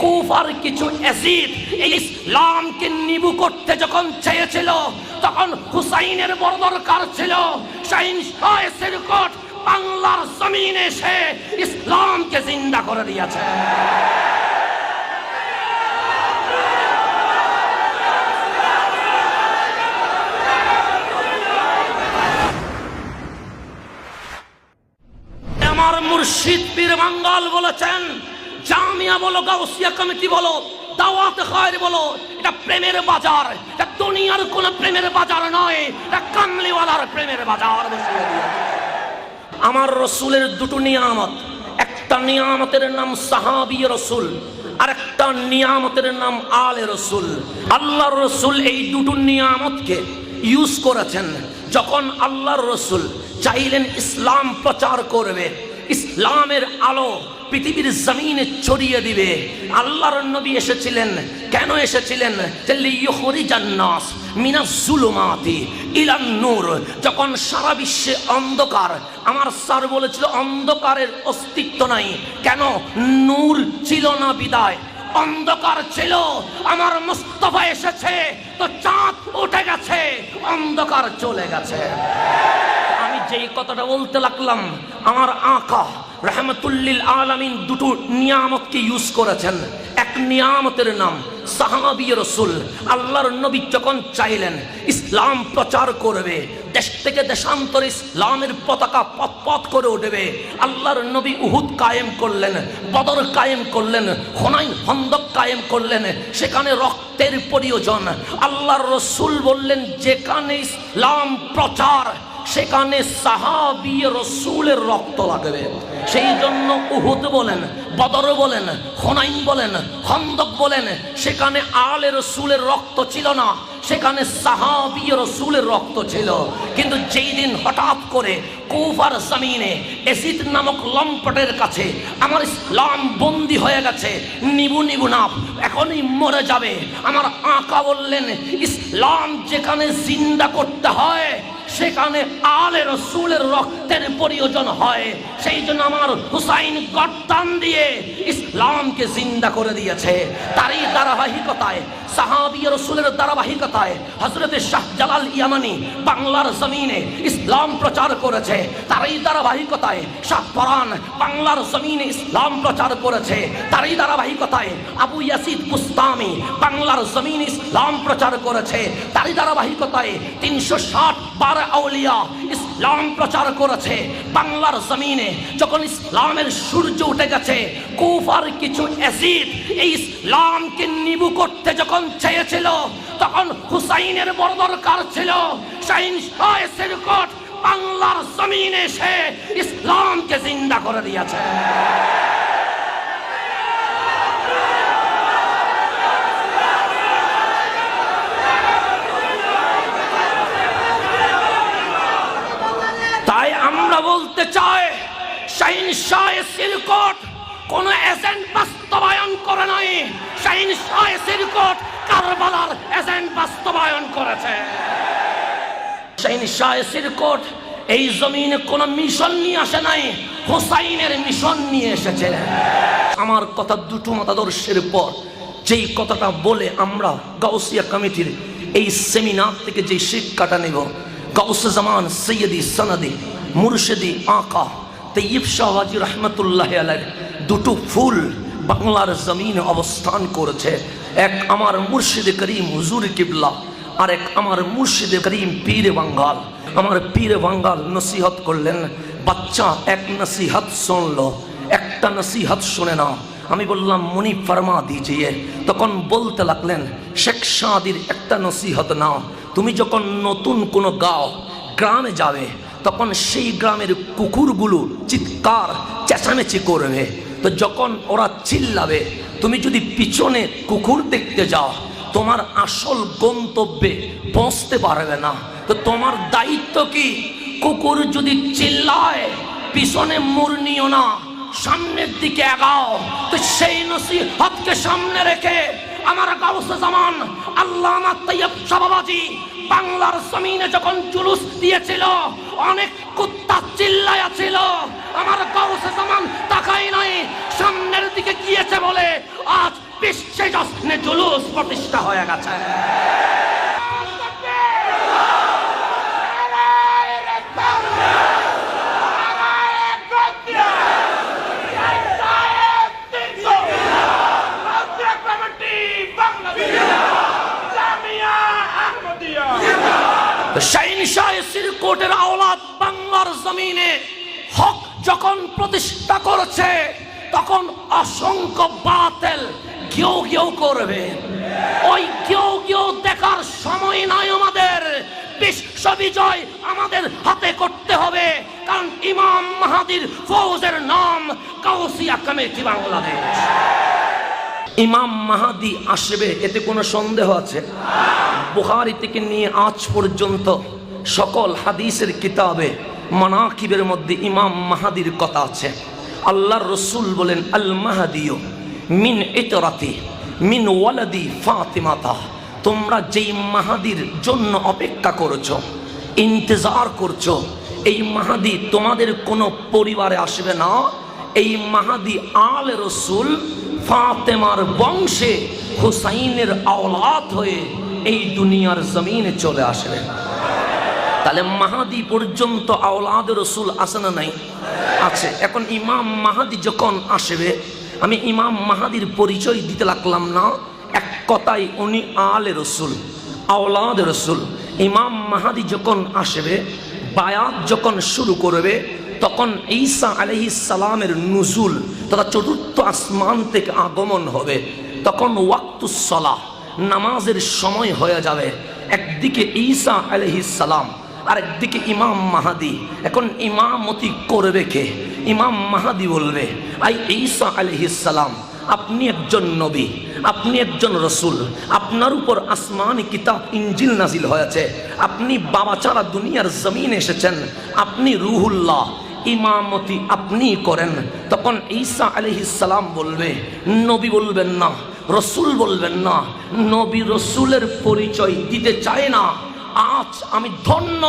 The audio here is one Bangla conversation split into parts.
কুফার কিছু অ্যাসিড এই ইসলামকে নিবু করতে যখন চেয়েছিল, তখন হুসাইনের বড় দরকার ছিল। বাংলার এসে ইসলামকে জিন্দা করে দিয়েছে। আমার মুর্শিদ পীর বাঙ্গাল বলেছেন জামিয়া বলো, গাউসিয়া কমিটি বলো খায়ের বলো, এটা প্রেমের বাজার। এটা দুনিয়ার প্রেমের বাজার নয়, এটা কামলিওয়ালার প্রেমের বাজার। আমার রসুলের দুটো নিয়ামত। একটা নিয়ামতের নাম সাহাবি রসুল, আর একটা নিয়ামতের নাম আলে রসুল। আল্লাহর রসুল এই দুটো নিয়ামতকে ইউজ করেছেন। যখন আল্লাহর রসুল চাইলেন ইসলাম প্রচার করবে, ইসলামের আলো পৃথিবীর জমিনে ছড়িয়ে দিবে। আল্লাহর নবী এসেছিলেন। কেন এসেছিলেন? নাস মিনাজ জুলুমাতি ইলান নূর। যখন সারা বিশ্বে অন্ধকার, আমার স্যার বলেছিল, অন্ধকারের অস্তিত্ব নাই। কেন? নূর ছিল না বিদায়। অন্ধকার ছিল। আমার মুস্তফা এসেছে। তো চাঁদ উঠে গেছে। অন্ধকার চলে গেছে। আমি যেই কথাটা বলতে লাগলাম, আমার আঁকা রহমতুল্লিল আলামিন দুটো নিয়ামতকে ইউজ করেছেন। এক নিয়ামতের নাম সাহাবি রসুল। আল্লাহর নবী যখন চাইলেন ইসলাম প্রচার করবে, দেশ থেকে দেশান্তরে ইসলামের পতাকা পথ পথ করে উঠবে, আল্লাহর নবী উহুদ কায়েম করলেন, বদর কায়েম করলেন হোনাইন হন্দক কায়েম করলেন, সেখানে রক্তের প্রয়োজন। আল্লাহর রসুল বললেন, যেখানে ইসলাম প্রচার সেখানে সাহাবি রসুলের রক্ত লাগবে। সেই জন্য উহুদ বলেন, বদর বলেন হোনাইন বলেন, খন্দক বলেন, সেখানে আলে রসুলের রক্ত ছিল না, সেখানে সাহাবি রসুলের রক্ত ছিল। কিন্তু যেই দিন হঠাৎ করে কুফার জমিনে এসিদ নামক লম্পটের কাছে আমার ইসলাম বন্দি হয়ে গেছে, নিবু নিবু না এখনই মরে যাবে। আমার আঁকা বললেন, ইসলাম যেখানে জিন্দা করতে হয় সেখানে আলে রসুলের রক্তের প্রয়োজন হয়। সেই জন্য আমার হুসাইন গর্দান দিয়ে ইসলামকে জিন্দা করে দিয়েছে। তারই ধারাবাহিকতায় রসুলের ধারাবাহিকতায় হজরত শাহ জালাল ইয়ামানি বাংলার জমিনে ইসলাম প্রচার করেছে। তারই ধারাবাহিকতায় শাহ পরান বাংলার জমিনে ইসলাম প্রচার করেছে। তারই ধারাবাহিকতায় আবু ইয়াসিদ বুস্তামি বাংলার জমিনে ইসলাম প্রচার করেছে। তারই ধারাবাহিকতায় তিনশো ষাট বার আউলিয়া ইসলাম প্রচার করেছে। বাংলার জমিনে যখন ইসলামের সূর্য উঠে গেছে, কুফার কিছু অ্যাসিড এই ইসলামকে নিবু করতে যখন চেয়েছিল, তখন হুসাইনের বড় দরকার ছিল। বাংলার জমিনে এসে ইসলামকে জিন্দা করে দিয়েছে তাই আমরা বলতে চাই শাহিন শাহ কোন বাস্তবায়ন করে নাই। বাস্তবায়ন করেছে। এই জমিনে কোন মিশন নিয়ে আসে নাই, হোসাইনের মিশন নিয়ে এসেছে। আমার কথা দুটো মতাদর্শের পর যেই কথাটা বলে আমরা গাউসিয়া কমিটির এই সেমিনার থেকে যে শিক্ষাটা নেব, গাউস জামান সৈয়দি সনদি, মুর্শেদি আকা তৈয়ব শাহবাজি রহমতুল্লাহ আলের দুটো ফুল বাংলার জমিনে অবস্থান করেছে। এক আমার মুর্শিদ করিম হুজুর কিবলা, আর এক আমার মুর্শিদ করিম পীর বাঙ্গাল। আমার পীর বাঙ্গাল নসিহত করলেন, বাচ্চা এক নসিহত শুনলো, একটা নসিহত শুনে না আমি বললাম, মনি ফরমা দিজিয়ে। তখন বলতে লাগলেন, শেখ সাদির একটা নসিহত নাও। তুমি যখন নতুন কোনো গাও, গ্রামে যাবে তখন সেই গ্রামের কুকুরগুলো চিৎকার, চেঁচামেচি করবে। তো যখন ওরা চিল্লাবে, তুমি যদি পিছনে কুকুর দেখতে যাও, তোমার আসল গন্তব্যে পৌঁছতে পারবে না। তো তোমার দায়িত্ব কি? কুকুর যদি চিল্লায়, পিছনে মুর নিও না, সামনের দিকে এগাও তো সেই নসিহতকে সামনে রেখে, আমার গাউসে জামান, আল্লাহ আমার তৈয়ব সাবাবাজি বাংলার জমিনে যখন জুলুস দিয়েছিল, অনেক কুত্তা চিল্লায়া ছিল। আমার কৌশে জামান তাকাই নাই, সামনের দিকে গিয়েছে বলে আজ বিশ্বে জশ্নে জুলুস প্রতিষ্ঠা হয়ে গেছে। সিরকোটের আওলাদ বাংলার জমিনে হক যখন প্রতিষ্ঠা করেছে, তখন অসংখ্য বাতেল কেউ কেউ করবে। ওই কেউ কেউ দেখার সময় নাই আমাদের। বিশ্ব বিজয় আমাদের হাতে করতে হবে, কারণ ইমাম মাহাদির ফৌজের নাম কাউসিয়া কমিটি বাংলাদেশ। ইমাম মাহাদি আসবে, এতে কোনো সন্দেহ আছে? বুখারি থেকে নিয়ে আজ পর্যন্ত সকল হাদিসের কিতাবে, মানাকিবের মধ্যে ইমাম মাহাদির কথা আছে। আল্লাহর রসুল বলেন, আল মাহাদিও মিন ইতরাতি, মিন ওয়ালাদি ফাতিমাতা। তোমরা যেই মাহাদির জন্য অপেক্ষা করেছ, ইন্তজার করছ, এই মাহাদি তোমাদের কোনো পরিবারে আসবে না। এই মাহাদি আল রসুল ফাতেমার বংশে হুসাইনের আওলাদ হয়ে এই দুনিয়ার জমিনে চলে আসলেন। তাহলে মাহাদি পর্যন্ত আওলাদ রসুল আসে না নাই? আছে। এখন ইমাম মাহাদি যখন আসবে, আমি ইমাম মাহাদির পরিচয় দিতে লাগলাম না, এক কথাই উনি আলে রসুল, আওলাদ রসুল। ইমাম মাহাদি যখন আসবে, বায়াত যখন শুরু করবে, তখন ঈসা আলহি সালামের নুজুল, তথা চতুর্থ আসমান থেকে আগমন হবে। তখন ওয়াক্তুসলাহ নামাজের সময় হয়ে যাবে। একদিকে ঈসা সালাম আর একদিকে ইমাম মাহাদি। এখন ইমামতি করবে কে? ইমাম মাহাদি বলবে, আই ঈসা সালাম, আপনি একজন নবী, আপনি একজন রসুল, আপনার উপর আসমানি কিতাব ইঞ্জিল নাজিল হয়েছে। আপনি বাবা ছাড়া দুনিয়ার জমিন এসেছেন, আপনি রুহুল্লাহ, ইমামতি আপনি করেন। তখন ঈসা আলহিসাল্লাম বলবে, নবী বলবেন না রসুল বলবেন না, নবী রসুলের পরিচয় দিতে চায় না। আজ আমি ধন্য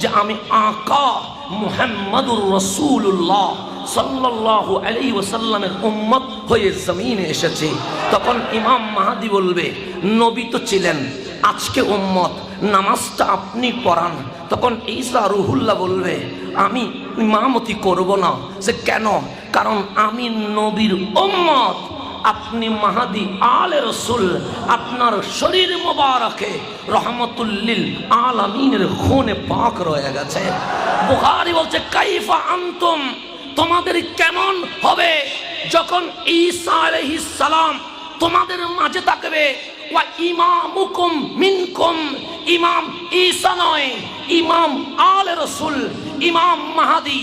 যে আমি আকা মুহাম্মাদুর রসুল্লাহ সাল্লাল্লাহু আলাইহি ওয়াসাল্লামের উম্মত হয়ে জমিনে এসেছে। তখন ইমাম মাহাদি বলবে, নবী তো ছিলেন, আজকে উম্মত, নামাজটা আপনি পড়ান। তখন ঈসা রুহুল্লাহ বলবে, আমি ইমামতি করব না। সে কেন? কারণ আমি নবীর উম্মত। আপনি মাহাদি আলে রসুল, আপনার শরীর মোবারকে রহমতুল্লিল আলামিনের খুনে পাক রয়ে গেছে। বুখারি বলছে, কাইফা আন্তুম, তোমাদের কেমন হবে যখন ঈসা সালাম তোমাদের মাঝে থাকবে? ওয়া ইমামুকুম মিনকুম, ইমাম ঈসা নয়, ইমাম আলে রসুল, ইমাম মাহাদি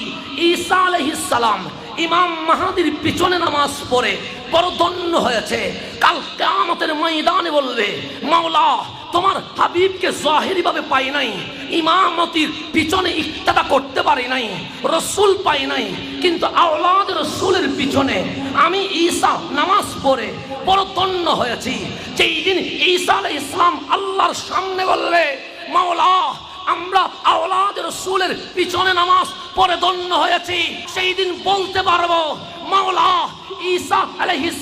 ঈসা আলাইহিস সালাম ইমাম মাহাদির পিছনে নামাজ পড়ে, বড় দণ্ড হয়েছে। কাল কেয়ামতের ময়দানে বলবে, মাওলা, তোমার হাবিবকে জাহিরি ভাবে পাই নাই, ইমামতির পিছনে ইক্তাদা করতে পারি নাই, রসুল পাই নাই, কিন্তু আওলাদ রসুলের পিছনে আমি ঈসা নামাজ পড়ে দণ্ড হয়েছি। যেই দিন ঈসা আলাই ইসলাম আল্লাহর সামনে বললে মাওলা, আমরা আওলাদ রসুলের পিছনে নামাজ পরে দণ্ড হয়েছি। সেই দিন বলতে পারব, মাওলা ঈসা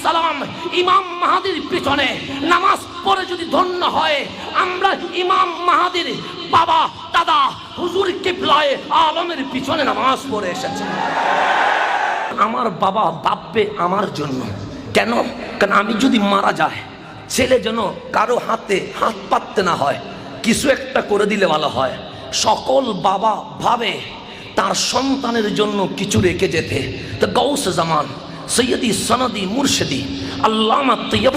সালাম ইমাম মাহাদির পিছনে নামাজ পড়ে যদি ধন্য হয়, আমরা ইমাম মাহাদির বাবা, দাদা, হুজুর কিবলায় আলমের পিছনে নামাজ পড়ে এসেছে। আমার বাবা বাপবে আমার জন্য। কেন? কারণ আমি যদি মারা যায় ছেলে যেন কারও হাতে হাত পাততে না হয়, কিছু একটা করে দিলে ভালো হয়। সকল বাবা ভাবে তার সন্তানের জন্য কিছু রেখে যেতে। তো গৌস জামান, সৈয়দি, সনদি, মুর্শিদি, আল্লামা তৈয়ব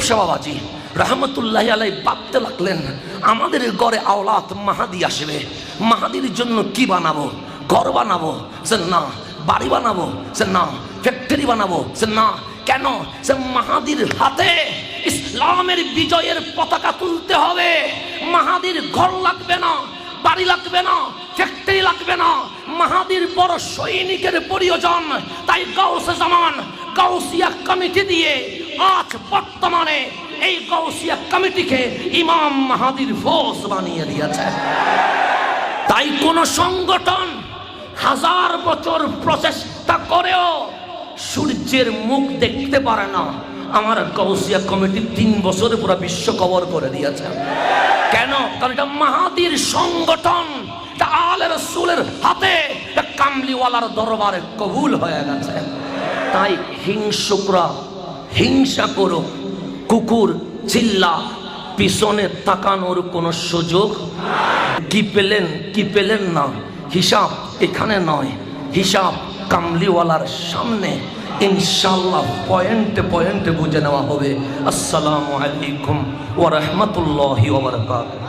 রহমতুল্লাহ আলাই ভাবতে লাগলেন, আমাদের ঘরে আওলাত মাহাদি আসবে। মাহাদির জন্য কি বানাবো? ঘর বানাবো? সে না। বাড়ি বানাবো? সে না। ফ্যাক্টরি বানাবো? সে না। কেন? সে মাহাদির হাতে ইসলামের বিজয়ের পতাকা তুলতে হবে। মাহাদির ঘর লাগবে না। বাড়ি লাগবে না, ফ্যাক্টরি লাগবে না। মাহাদির বড় সৈনিকের প্রয়োজন। তাই গাউসে জামান, গাউসিয়া কমিটি দিয়ে আজ বর্তমানে এই গাউসিয়া কমিটিকে ইমাম মাহাদির ফোর্স বানিয়ে দিয়েছে। তাই কোন সংগঠন হাজার বছর প্রচেষ্টা করেও সূর্যের মুখ দেখতে পারে না। আমার কৌশিয়া কমিটি তিন বছরে পুরো বিশ্ব কবর করে দিয়েছে। কেন? কারণ এটা মাহাতির সংগঠন, এটা আলে রসুলের হাতে, এটা কামলিওয়ালার দরবারে কবুল হয়ে গেছে। তাই হিংসুকরা, হিংসা করো কুকুর, চিল্লা, পিছনে তাকানোর কোনো সুযোগ কি পেলেন কি পেলেন না? হিসাব এখানে নয়, হিসাব কামলিওয়ালার সামনে। ইনশাল্লাহ পয়েন্টে পয়েন্টে বুঝে নেওয়া হবে। আসসালামু আলাইকুম ওয়া রাহমাতুল্লাহি ওয়া বারাকাতুহু।